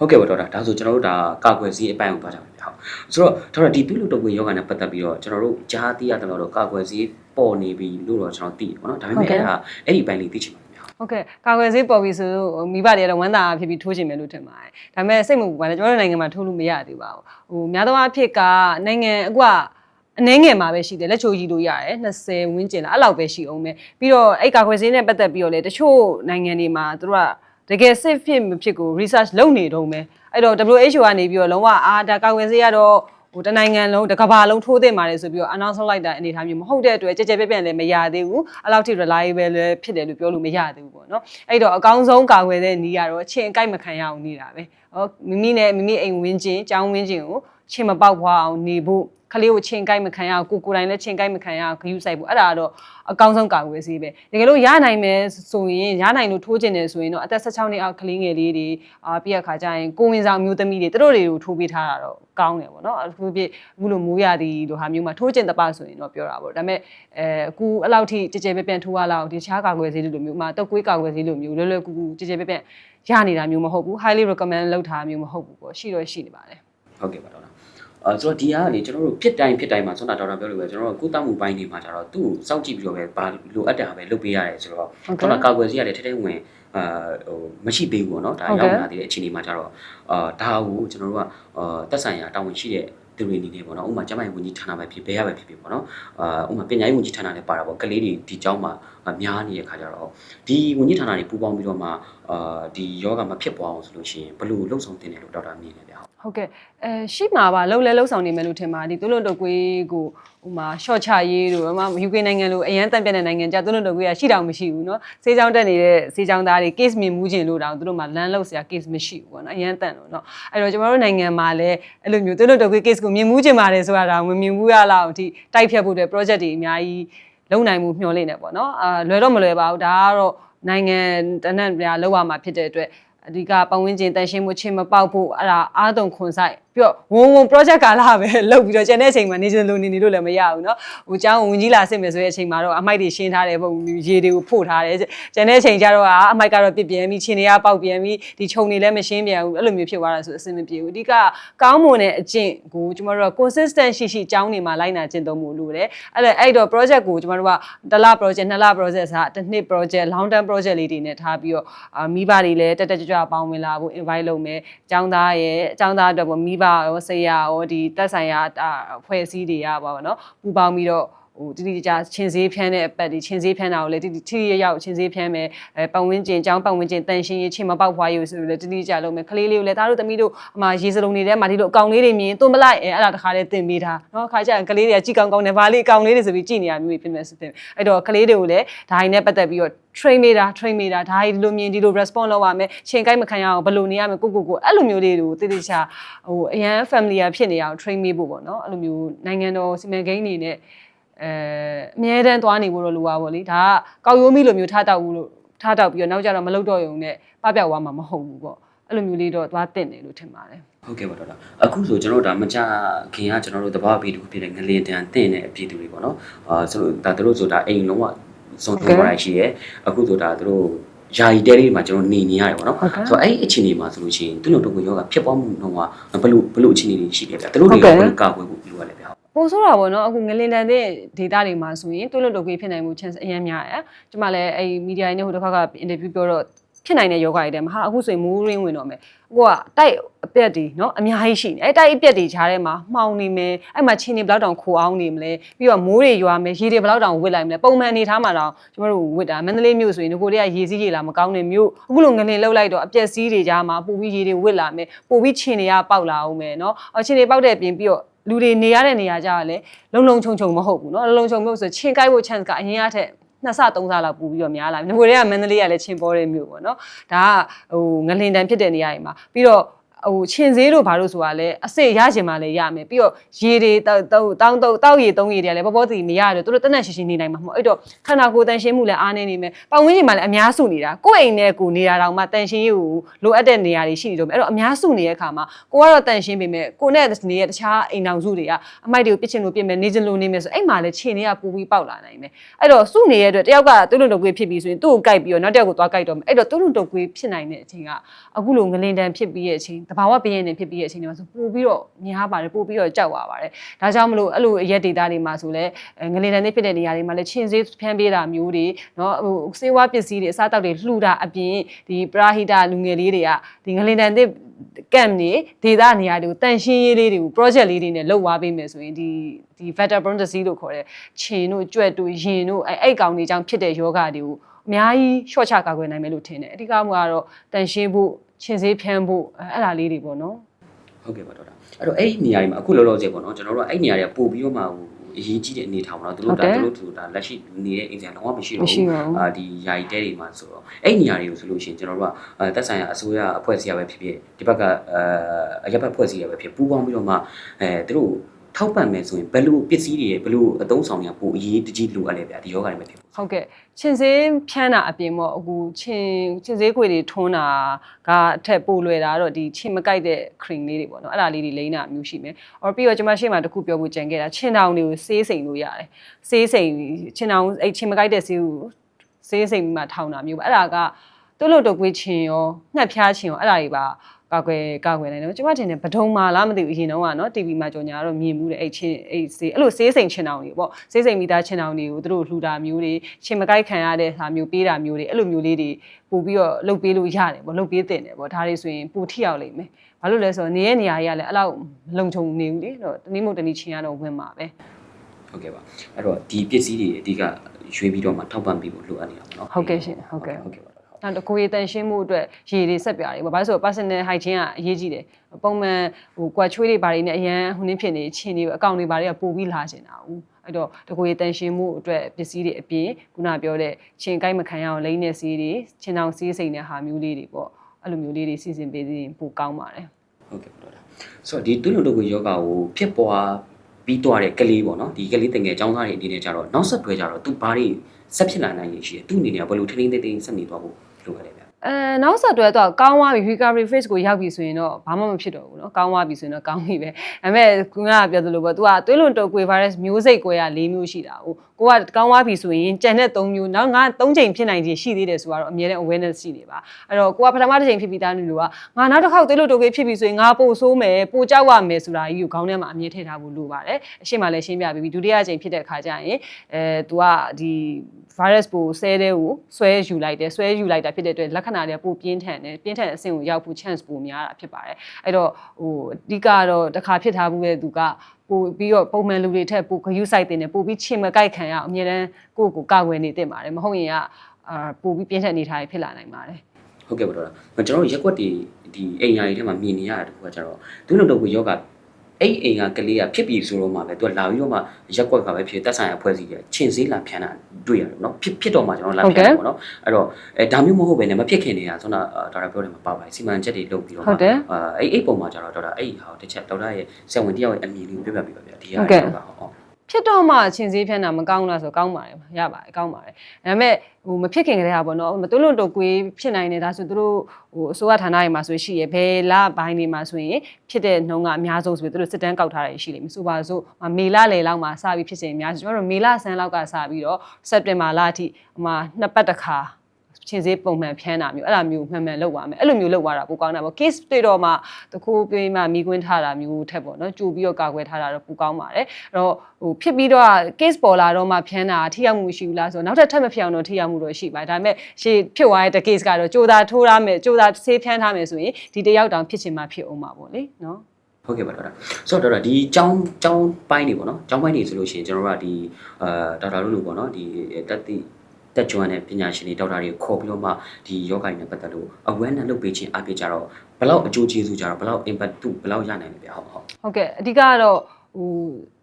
ဟုတ်ကဲ့ပါဒေါက်တာဒါဆိုကျွန်တော်တို့ဒါကာကွယ်ဆေးအပိုင်းကိုသွားကြမယ်ဗျဟုတ်ဆိုတော့ဒေါက်တာဒီပြုလုပ်တော့ကိုယောဂနဲ့ပတ်သက်ပြီးတော့ကျွန်တော်တို့ကြားသိရတဲ့တော့ကာကွယ်ဆေးပေါ်နေပြီလို့တော့ကျွန်တော်သိတယ်ပေါ့နော်ဒါပေမဲ့အဲ့ဒါအဲ့ဒီဘိုင်းလေးသိချင်ပါဗျဟုတ်ဟုတ်ကဲ့ကာကွယ်ဆေးပေါ်ပြီဆိုတော့မိဘတွေကတော့ဝမ်းသာဖြစ်ပြီးထိုးချင်မယ်လို့ထင်ပါတယ်ဒါပေမဲ့စိတ်မပူပါနဲ့ကျွန်တော်တို့နိုင်ငံမှာထိုးလို့မရသေးပါဘူးဟိုများသောအားဖြင့်ကနိုင်ငံအခုကအနှဲငယ်မှာပဲရှိတယ်လက်ချိုးကြီးလို့ရတယ်20ဝန်းကျင်လားအဲ့လောက်ပဲရှိအောင်ပဲပြီးတော့အဲ့ကာကွယ်ဆေးနဲ့ပတ်သက်ပြီးတော့လေတချို့နိုင်ငံတွေမှာသူတို့က တကယ်စစ်ဖြစ်မဖြစ်ကို research လုပ်နေတော့မယ်အဲ့တော့ WHO ကနေပြီးတော့လုံးဝအာဒါကာကွယ်ဆေးကတော့ဟိုတနိုင်ငံလုံးတစ်ကမ္ဘာလုံးထိုးသင့်ပါတယ်ဆိုပြီးတော့ announce လုပ်လိုက်တာအနေအထားမျိုးမဟုတ်တဲ့အတွက်ကြကြပြက်ပြက်လည်းမရသေးဘူးအဲ့လောက်ထိ reliable လည်းဖြစ်တယ်လို့ပြောလို့မရသေးဘူးပေါ့နော်အဲ့တော့အကောင်းဆုံးကာကွယ်တဲ့နည်းကတော့ချင်းအကိုက်မခံရအောင်နေတာပဲဟောမိမိနဲ့မိမိအိမ်ဝင်းချင်းကျောင်းဝင်းချင်းကို ချင်းမပေါက်ဖွာအောင်နေဖို့ခလေးကိုချင်းကိုက်မခံရအောင်ကိုကိုယ်တိုင်လည်းချင်းကိုက်မခံရအောင်ဂရုစိုက်ဖို့အဲ့ဒါကတော့အကောင်းဆုံးကာကွယ်ဆေးပဲတကယ်လို့ရနိုင်မယ်ဆိုရင်ရနိုင်လို့ထိုးကျင်တယ်ဆိုရင်တော့အသက်16နှစ်အောက်ကလေးငယ်လေးတွေအာပြီးရခါကျရင်ကိုဝင်ဆောင်မျိုးသမီးတွေသူတို့တွေကိုထိုးပေးထားတာတော့ကောင်းတယ်ပေါ့နော်အခုပြအခုလိုမိုးရသည်လိုဟာမျိုးမှာထိုးကျင်တပဆိုရင်တော့ပြောတာပေါ့ဒါပေမဲ့အဲအခုအဲ့လောက်ထိကြကြပြက်ပြက်ထိုးရလောက်ဒီတခြားကာကွယ်ဆေးလိုမျိုးမှာတုတ်ကွေးကာကွယ်ဆေးလိုမျိုးလွယ်လွယ်ကူကူကြကြပြက်ပြက်ရနေတာမျိုးမဟုတ်ဘူး highly recommend လုပ်ထားမျိုးမဟုတ်ဘူးပေါ့ရှိတော့ရှိနေပါတယ်ဟုတ်ကဲ့ပါဒေါက်တာ အဲဆိုတော့ဒီကလေကျွန်တော်တို့ဖြစ်တိုင်းဖြစ်တိုင်းမှာဆွမ်းတာဒေါက်တာပြောလို့ပဲကျွန်တော်တို့ကုသမှုပိုင်းတွေမှာကျတော့သူ့ကိုစောင့်ကြည့်ပြီးတော့ပဲဘာလိုအပ်တာပဲလုပ်ပေးရတယ်ဆိုတော့ဒေါက်တာကာကွယ်ဆေးရတယ်ထဲထဲဝင်အာဟိုမရှိသေးဘူးပေါ့နော်ဒါရောက်လာသေးတဲ့အချိန်ဒီမှာကျတော့အာဒါကိုကျွန်တော်တို့ကအာတက်ဆိုင်ရာတာဝန်ရှိတဲ့သူတွေအနေနဲ့ပေါ့နော်ဥပမာကျမရဲ့ဝန်ကြီးဌာနပဲဖြစ်ဘဲရပဲဖြစ်ဖြစ်ပေါ့နော်အာဥပမာပညာရေးဝန်ကြီးဌာနလည်းပါတာပေါ့ကလေးတွေဒီကျောင်းမှာများနေတဲ့ခါကျတော့ဒီဝန်ကြီးဌာနတွေပူးပေါင်းပြီးတော့မှအာဒီယောဂမဖြစ်ပွားအောင်ဆိုလို့ရှိရင်ဘယ်လိုလှုပ်ဆောင်တင်တယ်လို့ဒေါက်တာမြင်နေလဲဗျ ဟုတ် ဟုတ်ကဲ့အဲရှိမှာပါလှုပ်လဲလှုပ်ဆောင်နေမယ်လို့ထင်ပါဒီသူတို့တုတ်ကွေးကိုဟိုမှာ short ချရေးတို့အမ UK နိုင်ငံလိုအရန်တန်ပြတ်တဲ့နိုင်ငံကြသူတို့တုတ်ကွေးကရှိတောင်မရှိဘူးเนาะစေးချောင်းတက်နေတဲ့စေးချောင်းသားတွေ case မြင်မှုခြင်းလို့တောင်သူတို့မှာလမ်းလောက်စရာ case မရှိဘူးပေါ့နော်အရန်တန်လို့เนาะအဲ့တော့ကျွန်တော်တို့နိုင်ငံမှာလည်းအဲ့လိုမျိုးသူတို့တုတ်ကွေး case ကိုမြင်မှုခြင်းပါတယ်ဆိုတာဒါမမြင်ဘူးရလောက်အထိတိုက်ဖြတ်ဖို့အတွက် project တွေအများကြီးလုံနိုင်မှုမျှော်လင့်နေပေါ့နော်အာလွယ်တော့မလွယ်ပါဘူးဒါကတော့နိုင်ငံတနက်ပြလောက်ရမှာဖြစ်တဲ့အတွက် အဓိကပတ်ဝန်းကျင်တန်ရှင်းမှုချင်းမပေါက်ဖို့အဲ့ဒါအားတုံခွန်ဆိုင် ပြီးတော့ဝုံဝုံ project ကာလပဲလုပ်ပြီးတော့ကျန်တဲ့အချိန်မှာနေချင်လို့နေနေလို့လည်းမရဘူးเนาะဟိုကျောင်းဝင်ကြီးလာစစ်မယ်ဆိုတဲ့အချိန်မှာတော့အမိုက်တွေရှင်းထားတယ်ပုံရေတွေကိုဖို့ထားတယ်ကျန်တဲ့အချိန်ကျတော့အာအမိုက်ကတော့ပြစ်ပြန်ပြီးခြင်တွေကပေါက်ပြန်ပြီးဒီခြုံတွေလည်းမရှင်းပြန်ဘူးအဲ့လိုမျိုးဖြစ်သွားတာဆိုအဆင်မပြေဘူးအဓိကကောင်းမွန်တဲ့အကျင့်ကိုကျမတို့က consistent ရှိရှိကျောင်းတွေမှာလိုက်နာကျင့်သုံးမှုလို့တယ်အဲ့ဒါအဲ့တော့ project ကိုကျမတို့ကတစ်လ project နှစ်လ project ဆိုတာတစ်နှစ် project long term project လေးတွေနဲ့ထားပြီးတော့အာမိဘတွေလည်းတက်တက်ကြွကြွပေါင်းဝင်လာဖို့ invite လုပ်မယ်ကျောင်းသားရဲ့ကျောင်းသားအတွက်ပေါ့မိဘ ရောဆရာရောဒီတက်ဆိုင်ရာအဖွဲ့အစည်းတွေကပါပါနော်ပူပေါင်းပြီးတော့ ဟိုတိတိကျကျချင်းစေးဖြန်းတဲ့အပတ်ဒီချင်းစေးဖြန်းတာကိုလည်းတိတိထိရရောက်ချင်းစေးဖြန်းမယ်အဲပတ်ဝန်းကျင်ကျောင်းပတ်ဝန်းကျင်တန်ရှင်းရေးချင်းမပေါက်ဖွားရေးဆိုလို့လည်းတိတိကျလုပ်မယ်ကလေးလေးကိုလည်းသားတို့သမီးတို့အမရေစလုံးတွေထဲမှာဒီလိုအကောင်လေးတွေမြင်သွန်ပလိုက်အဲအဲ့ဒါတခါလည်းတင်ပေးတာနော်ခါကျရင်ကလေးတွေကကြည်ကောင်းကောင်းနဲ့ဗာလေးအကောင်လေးတွေဆိုပြီးကြည်နေရမျိုးပြင်မယ်ဆိုတဲ့အဲ့တော့ကလေးတွေကိုလည်းဒါ ਈ နဲ့ပတ်သက်ပြီးတော့ train မိတာ train မိတာဒါ ਈ ဒီလိုမြင်ဒီလို response လုပ်ရမယ်ချိန်ကိုက်မခံရအောင်ဘယ်လိုနေရမယ်ကိုကိုကိုအဲ့လိုမျိုးလေးတွေကိုတိတိကျဟိုအရန် family ဖြစ်နေအောင် train မိဖို့ပေါ့နော်အဲ့လိုမျိုးနိုင်ငံတော်စီမံကိန်းတွေနဲ့ အဲအမြဲတမ်းသွားနေဖို့တော့လိုပါပေါ့လေဒါကကောက်ရိုးမိလိုမျိုးထားတောက်ဘူးလို့ထားတောက်ပြီးတော့နောက်ကျတော့မလုပ်တော့ရုံနဲ့ပပျောက်သွားမှာမဟုတ်ဘူးပေါ့အဲ့လိုမျိုးလေးတော့သွားတင်တယ်လို့ထင်ပါတယ်ဟုတ်ကဲ့ပါဒေါက်တာအခုဆိုကျွန်တော်တို့ဒါမကြခင်ကကျွန်တော်တို့တဘာပီတူဖြစ်တဲ့ငလင်တန်တင့်တဲ့အပြည်သူတွေပေါ့နော်အာဆိုတော့ဒါတို့ဆိုဒါအိမ်လုံးဝစုံထုံးပါရရှိရဲအခုဆိုဒါတို့ယာယီတဲလေးမှာကျွန်တော်နေနေရတယ်ပေါ့နော်ဟုတ်ကဲ့ဆိုတော့အဲ့ဒီအခြေအနေမှာဆိုလို့ရှိရင်သူတို့တို့ကယောဂဖြစ်ပွားမှုနှုန်းကဘယ်လိုဘယ်လိုအခြေအနေတွေရှိလဲဗျာသူတို့တွေကဘယ်လိုကာကွယ်ဖို့လိုရလဲဗျာ ပိုဆိုးတာပေါ့နော်အခုငလင်တန်တဲ့ဒေတာတွေမှာဆိုရင်တွင်းလွတ်တုပ်ကွေးဖြစ်နိုင်မှု chance အများများတယ်။ကျွန်မလည်းအဲ့မီဒီယာတွေနဲ့ဟိုတစ်ခါက interview ပြောတော့ဖြစ်နိုင်တဲ့ယောဂတွေတဲ့မှာဟာအခုဆိုရင်မိုးရင်းဝင်တော့မယ်။အခုကတိုက်အပြက်တွေနော်အများကြီးရှိနေ။အဲ့တိုက်အပြက်တွေခြားထဲမှာမှောင်နေမယ်။အဲ့မှာချင်းနေဘလောက်တောင်ခိုအောင်နေမလဲ။ပြီးတော့မိုးတွေရွာမယ်ရေတွေဘလောက်တောင်ဝစ်လိုက်မလဲ။ပုံမှန်အနေထားမှာတော့ကျွန်တော်တို့ဝစ်တာမန္တလေးမြို့ဆိုရင်ဒီကိုတည်းကရေစည်းရေလာမကောင်းတဲ့မြို့အခုလိုငလင်လှုပ်လိုက်တော့အပြက်စီးတွေကြားမှာပိုပြီးရေတွေဝစ်လာမယ်။ပိုပြီးချင်းတွေကပေါက်လာအောင်မယ်နော်။အချင်းတွေပေါက်တဲ့ပြင်ပြီးတော့ လူတွေနေရတဲ့နေရာကြရလဲလုံလုံခြုံခြုံမဟုတ်ဘူးเนาะလုံလုံခြုံမျိုးဆိုချင်းကိုက်ဖို့ chance ကအရင်ကထက်နှစ်ဆသုံးဆလောက်ပူပြီးတော့များလာပြီ။ငကိုတွေကမန္တလေးကလည်းချင်းပေါ်တဲ့မြို့ပေါ့နော်။ဒါကဟိုငလင်တန်ဖြစ်တဲ့နေရာတွေမှာပြီးတော့ ဟိုချင်းသေးတို့ဘာလို့ဆိုတာလဲအစစ်ရရှင်မှလည်းရမယ်ပြီးတော့ရေတွေတောက်တောက်တောက်တောက်တောက်ရေသုံးရေတွေကလည်းပေါ်ပေါ်တည်မရတော့သူတို့တက်တက်ရှင်းရှင်းနေနိုင်မှာမဟုတ်အဲ့တော့ခန္ဓာကိုယ်တန်ရှင်းမှုလည်းအားနေနေမယ်ပတ်ဝန်းကျင်မှာလည်းအများစုနေတာကိုယ့်အိမ်နဲ့ကိုယ်နေတာတောင်မှတန်ရှင်းရေးကိုလိုအပ်တဲ့နေရာတွေရှိနေတော့မယ်အဲ့တော့အများစုနေတဲ့အခါမှာကိုကတော့တန်ရှင်းပေမဲ့ကိုနဲ့နေတဲ့တခြားအိမ်တောင်စုတွေကအမိုက်တွေကိုပြစ်ချင်လို့ပြစ်မယ်နေချင်လို့နေမယ်ဆိုအဲ့မှာလည်းခြေတွေကပူပြီးပေါက်လာနိုင်မယ်အဲ့တော့စုနေတဲ့အတွက်တယောက်ကတွလုံတုပ်ကွေးဖြစ်ပြီးဆိုရင်သူ့ကိုကြိုက်ပြီးတော့နောက်တစ်ယောက်ကိုသွားကြိုက်တော့မယ်အဲ့တော့တွလုံတုပ်ကွေးဖြစ်နိုင်တဲ့အချိန်ကအခုလိုငလင်တန်ဖြစ်ပြီးရဲ့အချိန်တဘာဝဘေးရင်းနေဖြစ်ပြီးတဲ့အချိန်တွေမှာဆိုပို့ပြီးတော့မြင်ရပါတယ်ပို့ပြီးတော့ကြောက်ရပါတယ်ဒါကြောင့်မလို့အဲ့လိုအရက်ဒေတာတွေမှာဆိုလဲငလင်တန်တွေဖြစ်တဲ့နေရာတွေမှာလဲချင်းစေးဖျန်းပေးတာမျိုးတွေเนาะဟိုစေဝါပစ္စည်းတွေအစားအသောက်တွေလှူတာအပြင်ဒီပရာဟိတလူငယ်လေးတွေကဒီငလင်တန်တွေကမ်နေဒေတာနေရာတွေကိုတန်ရှင်းရေးလေးတွေကို project လေးတွေနဲ့လုပ်သွားပေးမယ်ဆိုရင်ဒီဒီ vector borne disease လို့ခေါ်တဲ့ခြင်တို့ကြွက်တို့ရင်တို့အဲ့အဲ့ကောင်တွေကြောင့်ဖြစ်တဲ့ယောဂတွေကိုအများကြီး short ချကာကွယ်နိုင်မယ်လို့ထင်တယ်အဓိကမှကတော့တန်ရှင်းဖို့ ခြင်စေးဖျန်းဖို့အဲ့ဒါလေးတွေပေါ့နော်ဟုတ်ကဲ့ပါဒေါက်တာအဲ့တော့အဲ့ဒီနေရာတွေမှာအခုလောလောဆယ်ပေါ့နော်ကျွန်တော်တို့ကအဲ့ဒီနေရာတွေကပို့ပြီးတော့မှဟိုအရေးကြီးတဲ့အနေထားပေါ့နော်သူတို့ဒါသူတို့သူတို့ဒါလက်ရှိနေတဲ့အင်ဂျင်လုံးဝမရှိတော့မရှိဘူးပါဘူးအာဒီယာယီတဲတွေမှာဆိုတော့အဲ့ဒီနေရာတွေကိုဆိုလို့ရှိရင်ကျွန်တော်တို့ကအဲတက်ဆိုင်ရာအစိုးရအဖွဲ့အစည်းရပဲဖြစ်ဖြစ်ဒီဘက်ကအဲအရက်ဘက်ဖွဲ့စည်းရပဲဖြစ်ပူးပေါင်းပြီးတော့မှအဲသူတို့ ထောက်ပံ့မယ်ဆိုရင်ဘယ်လိုပစ္စည်းတွေဘယ်လိုအသုံးဆောင်တွေကပိုအရေးတကြီးလိုအပ်လဲဗျာဒီယောဂတွေမှာဖြစ်ဖို့ဟုတ်ကဲ့ခြင်စေးဖြန်းတာအပြင်ပေါ့အခုခြင်ခြင်စေးခွေတွေထွန်းတာကအထက်ပိုလွယ်တာတော့ဒီခြင်မကိုက်တဲ့ cream လေးတွေပေါ့နော်အဲ့ဒါလေးတွေလိမ့်တာမျိုးရှိမယ်။အော်ပြီးတော့ကျွန်မရှေ့မှာတစ်ခုပြောဖို့ကြံခဲ့တာခြင်တောင်တွေကိုဆေးစိမ်လို့ရတယ်။ဆေးစိမ်ခြင်တောင်အဲ့ခြင်မကိုက်တဲ့ဆေးကိုဆေးစိမ်ပြီးမှထောင်တာမျိုးပေါ့အဲ့ဒါကတွလို့တော့ကွေးခြင်ရောငှက်ဖျားခြင်ရောအဲ့ဒါတွေပါ ကာကွယ်ကာကွယ်နိုင်တယ်ကျွန်မထင်တယ်ဗဒုံမာလားမသိဘူးအရင်တော့ကနော် TV မှာကြော်ညာတော့မြင်မှုတယ်အဲ့ချင်းအဲ့ဆေးအဲ့လိုဆေးစိမ်ချင်တောင်တွေပေါ့ဆေးစိမ်မိသားချင်တောင်တွေကိုသူတို့လှူတာမျိုးတွေချင်းမကိုက်ခံရတဲ့ဟာမျိုးပေးတာမျိုးတွေအဲ့လိုမျိုးလေးတွေပို့ပြီးတော့လှုပ်ပေးလို့ရတယ်ပေါ့လှုပ်ပေးတင်တယ်ပေါ့ဒါတွေဆိုရင်ပိုထိရောက်လိမ့်မယ်ဘာလို့လဲဆိုတော့နေရဲ့နေရာကြီးကလည်းအဲ့လောက်လုံခြုံနေဘူးလေတော့တနည်းမဟုတ်တနည်းချင်းရတော့ဝင်မှာပဲဟုတ်ကဲ့ပါအဲ့တော့ဒီပစ္စည်းတွေအဓိကရွေးပြီးတော့မှထောက်ပံ့ပြီးဖို့လိုအပ်နေတာပေါ့နော်ဟုတ်ကဲ့ရှင်ဟုတ်ကဲ့ဟုတ်ကဲ့ပါဟုတ် နောက်တစ်ခုရေတန်ရှင်းမှုအတွက်ရေတွေဆက်ပြားတွေပေါ့ဘာလို့ဆိုတော့ personal hygiene ကအရေးကြီးတယ်ပုံမှန်ဟိုကွာချွေးတွေဘာတွေနဲ့အရန်ဟိုနင်းဖြစ်နေချင်းတွေအကောင့်တွေဘာတွေကပို့ပြီးလာချင်တာဦးအဲ့တော့တကူရေတန်ရှင်းမှုအတွက်ပစ္စည်းတွေအပြင်ခုနပြောတဲ့ချင်းကိုက်မခံရအောင်လိမ့်တဲ့စီးတွေချင်းတောင်စီးစိမ်တဲ့ဟာမျိုးလေးတွေပေါ့အဲ့လိုမျိုးလေးတွေစီစဉ်ပေးရင်ပိုကောင်းပါတယ်ဟုတ်ကဲ့ပါဒေါက်တာဆိုတော့ဒီတွင်းလုံးတုပ်ကိုယောဂကိုဖြစ်ပွားပြီးသွားတဲ့ကလေးပေါ့နော်ဒီကလေးတငယ်ចောင်းသားတွေအနေနဲ့ကြတော့နောက်ဆက်တွဲကြတော့သူဘာတွေဆက်ဖြစ်လာနိုင်ရရှိတယ်သူအနေနဲ့ဘယ်လိုထင်းထင်းသိသိဆက်နေသွားဖို့ လိုအပ်လဲဗျ အဲနောက်ဆက်တွဲတော့ကောင်းသွားပြီ recovery phase ကိုရောက်ပြီဆိုရင်တော့ဘာမှမဖြစ်တော့ဘူးเนาะကောင်းသွားပြီဆိုရင်တော့ကောင်းပြီပဲဒါပေမဲ့ခုနကပြောသလိုပေါ့ तू ကသွေးလွန်တုပ်ကွေ virus မျိုးစိတ်ကွဲရ၄မျိုးရှိတာဟုတ် ကိုကကောင်းသွားပြီဆိုရင်ကြံတဲ့၃မျိုးနောက်ငါ၃ချိန်ဖြစ်နိုင်ခြေရှိသေးတယ်ဆိုတော့အမြဲတမ်း awareness ရှိနေပါအဲ့တော့ကိုကပထမတစ်ချိန်ဖြစ်ပြီးသားလူကငါနောက်တစ်ခေါက်သွေးလွန်တုပ်ကွေဖြစ်ပြီဆိုရင်ငါပို့ဆိုးမယ်ပို့ကြောက်ရမယ်ဆိုတာကြီးကိုခေါင်းထဲမှာအမြဲထည့်ထားဖို့လိုပါတယ်အရှိမလည်းရှင်းပြပြီးပြီဒုတိယချိန်ဖြစ်တဲ့ခါကျရင်အဲ तू ကဒီ virus ပိုဆဲတဲ့ကိုဆွဲယူလိုက်တယ်ဆွဲယူလိုက်တာဖြစ်တဲ့အတွက်လက္ခဏာတွေကပိုပြင်းထန်တယ်ပြင်းထန်တဲ့အဆင့်ကိုရောက်ဖို့ chance ပိုများတာဖြစ်ပါတယ်အဲ့တော့ဟိုအဓိကတော့တစ်ခါဖြစ်ထားမှုရဲ့သူက ပိုပြီးတော့ပုံမှန်လူတွေထက်ပိုဂရုစိုက်တင်တယ်ပိုပြီးချင်မကိုက်ခံရအောင်အမြဲတမ်းကိုယ့်ကိုယ်ကာကွယ်နေတင်ပါတယ်မဟုတ်ရင်ကအာပိုပြီးပြင်းထန်နေထားရဖြစ်လာနိုင်ပါတယ်ဟုတ်ကဲ့ပါဒေါက်တာကျွန်တော်တို့ရက်ွက်တွေဒီအိမ်ယာတွေထဲမှာမြင်နေရတဲ့တခုကကြတော့တွင်းလုံးတုပ်ကိုယောဂ အဲ့အိမ်ကကလေးကဖြစ်ပြီဆိုတော့မှပဲသူကလာပြီးတော့မှရက်ွက်ကပဲဖြစ်တက်ဆိုင်ရာဖွဲ့စည်းတယ်ချင်းစည်းလာဖြန်းတာတွေ့ရတယ်เนาะဖြစ်ဖြစ်တော့မှကျွန်တော်လာဖြန်းတယ်ပေါ့နော်အဲ့တော့အဲဒါမျိုးမဟုတ်ပဲねမဖြစ်ခင်နေတာဆိုတော့ဒေါက်တာပြောတယ်မှာပါပါတယ်စီမံချက်တွေလုပ်ပြီးတော့ ဟုတ်တယ် အာအဲ့အဲ့ပုံမှာကျတော့ဒေါက်တာအဲ့ဟာတစ်ချက်ဒေါက်တာရဲ့ဆရာဝန်တယောက်ရဲ့အမြင်လေးကိုပြောပြပေးပါဗျာဒီဟာ ဟုတ်ကဲ့ ဟုတ်ပါဟုတ် ဖြစ်တော့မှချင်းစည်းဖြန်းတာမကောင်းလားဆိုကောင်းပါတယ်ရပါတယ်ကောင်းပါတယ်ဒါပေမဲ့ဟိုမဖြစ်ခင်ကတည်းကပေါ့နော်မသွလွန်တုတ်ကွေးဖြစ်နိုင်တယ်ဒါဆိုသူတို့ဟိုအစိုးရဌာနတွေမှာဆိုရှိရဘယ်လဘိုင်းတွေမှာဆိုရင်ဖြစ်တဲ့နှုံကအများဆုံးဆိုပြီးသူတို့စစ်တမ်းကောက်ထားတာရှိလိမ့်မယ်ဆိုပါစို့မေလလယ်လောက်မှာစပြီးဖြစ်စဉ်အများဆုံးကျွန်တော်တို့မေလဆန်းလောက်ကစပြီးတော့စက်တင်ဘာလအထိဟိုမှာနှစ်ပတ်တစ်ခါ ချင်းစေးပုံမှန်ဖြန်းတာမျိုးအဲ့လိုမျိုးမှန်မှန်လုပ်ပါမယ်အဲ့လိုမျိုးလုပ်သွားတာပိုကောင်းတာပေါ့ case တွေ့တော့မှတခုပြေးမှမိကွင်းထားတာမျိုးထက်ပေါ့နော်ကြိုပြီးတော့ကာကွယ်ထားတာတော့ပိုကောင်းပါတယ်အဲ့တော့ဟိုဖြစ်ပြီးတော့ case ပေါ်လာတော့မှဖြန်းတာထိရောက်မှုရှိဘူးလားဆိုတော့နောက်ထပ်ထပ်မဖြစ်အောင်တော့ထိရောက်မှုတော့ရှိပါတယ်ဒါပေမဲ့ရှေ့ဖြစ်သွားတဲ့ case ကတော့ကြိုးသားထိုးထားမယ်ကြိုးသားဆေးဖြန်းထားမယ်ဆိုရင်ဒီတယောက်တောင်ဖြစ်ချင်မှဖြစ်အောင်ပါပေါ့လေနော် ဟုတ်ကဲ့ပါဒေါက်တာဆိုတော့ဒေါက်တာဒီចောင်းចောင်းပိုင်းနေပေါ့နော်ចောင်းပိုင်းနေဆိုလို့ရှိရင်ကျွန်တော်တို့ကဒီအာဒေါက်တာတို့လို့ပေါ့နော်ဒီတက်တိ တက်ကြွတဲ့ပညာရှင်တွေဒေါက်တာတွေကိုခေါ်ပြီးတော့မှဒီယောဂိုင်းနဲ့ပတ်သက်လို့ awareness လုပ်ပေးခြင်းအပြည့်ကြတော့ဘယ်လောက်အကျိုးကျေးဇူးကြတော့ဘယ်လောက် impact သူဘယ်လောက်ရနိုင်လဲဗျာဟုတ်ဟုတ်ဟုတ်ကဲ့အဓိကကတော့ဟို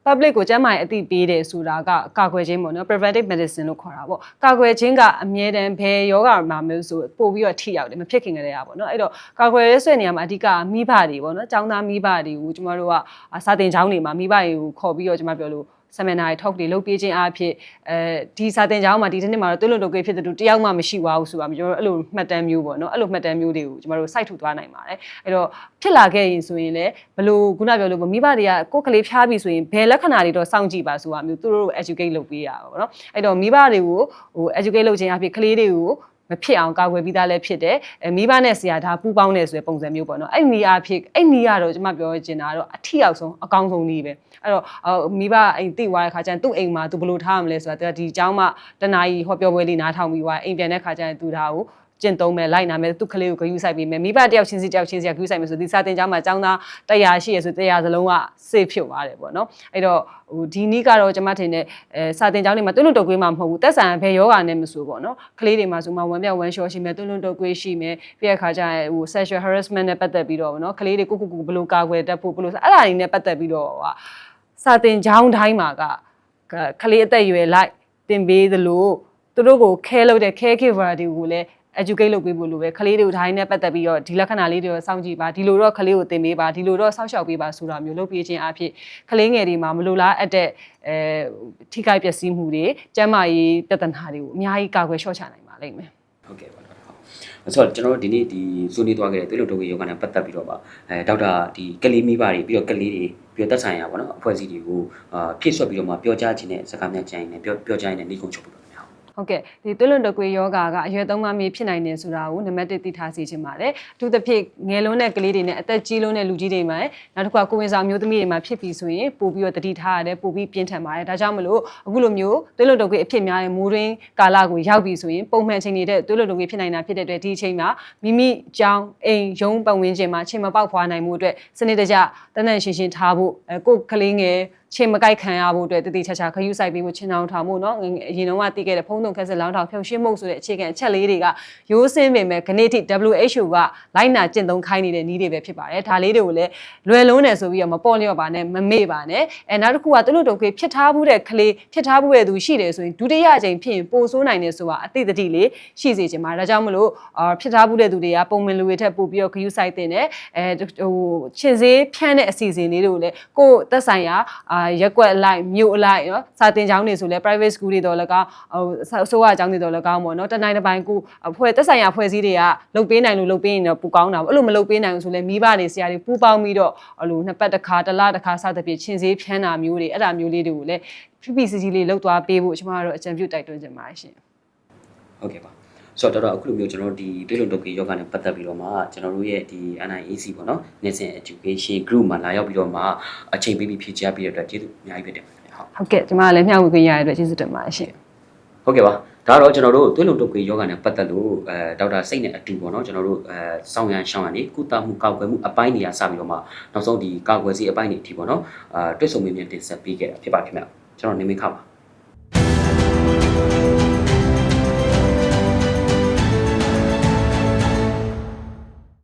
public ကိုကျန်းမာရေးအသိပေးတယ်ဆိုတာကကာကွယ်ခြင်းပေါ့နော် preventive medicine လို့ခေါ်တာပေါ့ကာကွယ်ခြင်းကအမြဲတမ်းဘယ်ယောဂမှာမျိုးဆိုပို့ပြီးတော့ထိရောက်တယ်မဖြစ်ခင်ကတည်းကပေါ့နော်အဲ့တော့ကာကွယ်ရဲဆွဲနေရမှာအဓိကမိဘတွေပေါ့နော်ចောင်းသားမိဘတွေကိုကျမတို့ကစာတင်ကျောင်းတွေမှာမိဘတွေကိုခေါ်ပြီးတော့ကျမပြောလို့ seminar တွေ talk တွေလုပ်ပေးခြင်းအဖြစ်အဲဒီစာတင်ကျောင်းမှာဒီတစ်နှစ်မှာတော့တွလွန်တုတ်ကေးဖြစ်တဲ့သူတယောက်မှမရှိပါဘူးဆိုပါကျွန်တော်တို့အဲ့လိုမှတ်တမ်းမျိုးပေါ့နော်အဲ့လိုမှတ်တမ်းမျိုးတွေကိုကျမတို့ site ထူသွားနိုင်ပါတယ်အဲ့တော့ဖြစ်လာခဲ့ရင်ဆိုရင်လည်းဘလို့ခုနပြောလို့မိဘတွေကကိုယ်ကလေးဖျားပြီဆိုရင်ဘယ်လက္ခဏာတွေတော့စောင့်ကြည့်ပါဆိုတာမျိုးသူတို့ educate လုပ်ပေးရပါဘောနော်အဲ့တော့မိဘတွေကိုဟို educate လုပ်ခြင်းအဖြစ်ကလေးတွေကို မဖြစ်အောင်ကာကွယ်ပြီးသားလည်းဖြစ်တယ်အဲမိဘနဲ့ဆရာဒါပူပေါင်းနေဆိုတဲ့ပုံစံမျိုးပေါ့နော်အဲ့ဒီနေရာဖြစ်အဲ့ဒီနေရာတော့ကျွန်မပြောချင်တာကတော့အထီရောက်ဆုံးအကောင်းဆုံးနည်းပဲအဲ့တော့အော်မိဘအိမ်တိသွားတဲ့ခါကျရင်သူ့အိမ်မှာသူဘယ်လိုထားရမလဲဆိုတာသူကဒီအကြောင်းမှတနာကြီးဟောပြောပွဲလေးနားထောင်ပြီးသွားအိမ်ပြန်တဲ့ခါကျရင်သူဒါကို ကျင့်သုံးမယ်လိုက်နာမယ်သူ့ကလေးကိုဂရုစိုက်ပေးမယ်မိဘတယောက်ချင်းစီတယောက်ချင်းစီကဂရုစိုက်မယ်ဆိုဒီစာတင်ကြားမှာចောင်းသားတရားရှိရဆိုတရားစလုံးကစေဖြစ်သွားတယ်ပေါ့နော်အဲ့တော့ဟိုဒီနေ့ကတော့ကျွန်မထင်တဲ့အဲစာတင်ကျောင်းတွေမှာတွန်းလွတ်တုတ်ကွေးမှာမဟုတ်ဘူးတက်ဆန်ဘယ်ယောဂာနဲ့မဆိုပေါ့နော်ကလေးတွေမှာဆိုမှဝမ်းပြောက်ဝမ်းလျှောရှိမယ်တွန်းလွတ်တုတ်ကွေးရှိမယ်ပြီးတဲ့အခါကျရင်ဟို sexual harassment နဲ့ပတ်သက်ပြီးတော့ပေါ့နော်ကလေးတွေကိုကိုကိုဘယ်လိုကာကွယ်တတ်ဖို့ဘယ်လိုအဲ့ဒါတွေနဲ့ပတ်သက်ပြီးတော့ဟာစာတင်ကျောင်းတိုင်းမှာကကလေးအသက်အရွယ်လိုက်တင်ပေးသလိုသူတို့ကို care လုပ်တဲ့ care giver တွေကိုလည်း educate လုပ်ပေးဖို့လိုပဲကလေးတွေကိုဒါနဲ့ပတ်သက်ပြီးတော့ဒီလက္ခဏာလေးတွေကိုစောင့်ကြည့်ပါဒီလိုတော့ကလေးကိုသင်ပေးပါဒီလိုတော့စောင့်ရှောက်ပေးပါဆိုတာမျိုးလုပ်ပေးခြင်းအဖြစ်ကလေးငယ်တွေမှာမလိုလားအပ်တဲ့အဲထိခိုက်ပျက်စီးမှုတွေကျန်းမာရေးပြဿနာတွေကိုအများကြီးကာကွယ်လျှော့ချနိုင်ပါလိမ့်မယ်ဟုတ်ကဲ့ပါတော့ဟုတ်ဆိုတော့ကျွန်တော်တို့ဒီနေ့ဒီဆွေးနွေးသွားခဲ့တဲ့သွေးလွန်တုပ်ရဲ့ယောဂနဲ့ပတ်သက်ပြီးတော့ပါအဲဒေါက်တာဒီကလေးမိဘတွေပြီးတော့ကလေးတွေပြီးတော့သက်ဆိုင်ရာပေါ့နော်အဖွဲ့အစည်းတွေကိုအာဖြည့်ဆွတ်ပြီးတော့မှပြောကြားခြင်းနဲ့စကားများကြိုင်နဲ့ပြောပြောကြားရင်းနဲ့နှိကုံချုပ်ပြီးတော့ခင်ဗျာ ဟုတ်ကဲ့ဒီသွေးလွန်တကွေယောဂါကအရွယ်သုံးပါးမြေဖြစ်နိုင်တယ်ဆိုတာကိုနံပါတ်1သိထားစီခြင်းပါတယ်အထူးသဖြင့်ငယ်လုံးတဲ့ကလေးတွေနဲ့အသက်ကြီးလုံးတဲ့လူကြီးတွေမှာနောက်တစ်ခါကိုဝင်ဆောင်မျိုးသမီးတွေမှာဖြစ်ပြီးဆိုရင်ပို့ပြီးတော့တတိထားရတယ်ပို့ပြီးပြင်းထန်ပါတယ်ဒါကြောင့်မလို့အခုလိုမျိုးသွေးလွန်တကွေအဖြစ်များတဲ့မိုးရင်းကာလကိုရောက်ပြီဆိုရင်ပုံမှန်အချိန်နေတဲ့သွေးလွန်တကွေဖြစ်နိုင်တာဖြစ်တဲ့အတွက်ဒီအချိန်မှာမိမိကြောင်းအိမ်ရုံးပတ်ဝန်းကျင်မှာချိန်မပေါက်ဖွာနိုင်မှုအတွက်စနစ်တကျတန်းတန်းရှင်းရှင်းထားဖို့အဲကိုယ်ကလေးငယ် ချိန်မကိုက်ခံရဖို့အတွက်တတိချာချာခယူးဆိုင်ပြီးဖို့ချင်းအောင်ထောင်ဖို့เนาะအရင်တော့ကတည်ခဲ့တဲ့ဖုံးတုံခက်ဆက်လောင်းထောင်ဖြုံရှင်းမှုဆိုတဲ့အခြေခံအချက်လေးတွေကရိုးစင်းပင်မဲ့ခနေ့ထိ WHO ကလိုက်နာကျင့်သုံးခိုင်းနေတဲ့နည်းတွေပဲဖြစ်ပါတယ်ဒါလေးတွေကိုလည်းလွယ်လုံးတယ်ဆိုပြီးတော့မပေါ့လျော့ပါနဲ့မမေ့ပါနဲ့အဲနောက်တစ်ခုကသူတို့တုံခေဖြစ်ထားမှုတဲ့ကလေးဖြစ်ထားမှုတဲ့သူရှိတယ်ဆိုရင်ဒုတိယအကြိမ်ဖြစ်ရင်ပိုဆိုးနိုင်တယ်ဆိုတာအသိတတိလေးရှိစေချင်ပါတယ်ဒါကြောင့်မလို့အာဖြစ်ထားမှုတဲ့သူတွေကပုံမှန်လူတွေထက်ပိုပြီးတော့ခယူးဆိုင်တင်တယ်အဲဟိုချင်းစေးဖြန်းတဲ့အစီအစဉ်လေးတွေကိုလည်းကိုယ်သက်ဆိုင်ရာအာ ရက်ကွက်အလိုက်မြို့အလိုက်နော်စာတင်ကျောင်းတွေဆိုလဲ private school တွေတော့လည်းကောင်းဟိုအစိုးရကျောင်းတွေတော့လည်းကောင်းပေါ့နော်တနိုင်တစ်ပိုင်းကိုအဖွဲ့သက်ဆိုင်ရာဖွဲ့စည်းတွေကလုတ်ပေးနိုင်လို့လုတ်ပေးရင်တော့ပူကောင်းတာပေါ့အဲ့လိုမလုတ်ပေးနိုင်ဘူးဆိုလဲမိဘတွေဆရာတွေပူပေါင်းပြီးတော့အဲ့လိုနှစ်ပတ်တစ်ခါတစ်လတစ်ခါစသဖြင့်ချင်းစေးဖြန်းတာမျိုးတွေအဲ့ဒါမျိုးလေးတွေကိုလည်းဖိဖိစီစီလေးလုတ်သွားပေးဖို့ကျွန်မတို့အကြံပြုတိုက်တွန်းချင်ပါတယ်ရှင်ဟုတ်ကဲ့ပါ ဆိုတော့တော်တော်အခုလိုမျိုးကျွန်တော်တို့ဒီသွေးလွန်တုပ်ယောဂနဲ့ပတ်သက်ပြီးတော့မှကျွန်တော်တို့ရဲ့ဒီ NIAC ပေါ့နော် Nation Education Group မှာလာရောက်ပြီးတော့မှအချိန်ပေးပြီးဖြည့်ချပေးတဲ့အတွက်ကျေးဇူးအများကြီးဖြစ်တယ်ခင်ဗျာဟုတ်ဟုတ်ကဲ့ကျွန်မလည်းမျှဝေခွင့်ရတဲ့အတွက်ကျေးဇူးတင်ပါတယ်ရှင်ဟုတ်ကဲ့ပါဒါတော့ကျွန်တော်တို့သွေးလွန်တုပ်ကွေယောဂနဲ့ပတ်သက်လို့အဲဒေါက်တာစိတ်နဲ့အတူပေါ့နော်ကျွန်တော်တို့အဲစောင့်ရန်ရှောင်းရန်နေကုသမှုကောက်ွယ်မှုအပိုင်းနေရာစပြီးတော့မှနောက်ဆုံးဒီကောက်ွယ်စီအပိုင်းနေအထိပေါ့နော်အာတွတ်ဆုံမြင်မြင်တင်ဆက်ပေးခဲ့တာဖြစ်ပါခင်ဗျကျွန်တော်နေမင်းခပါ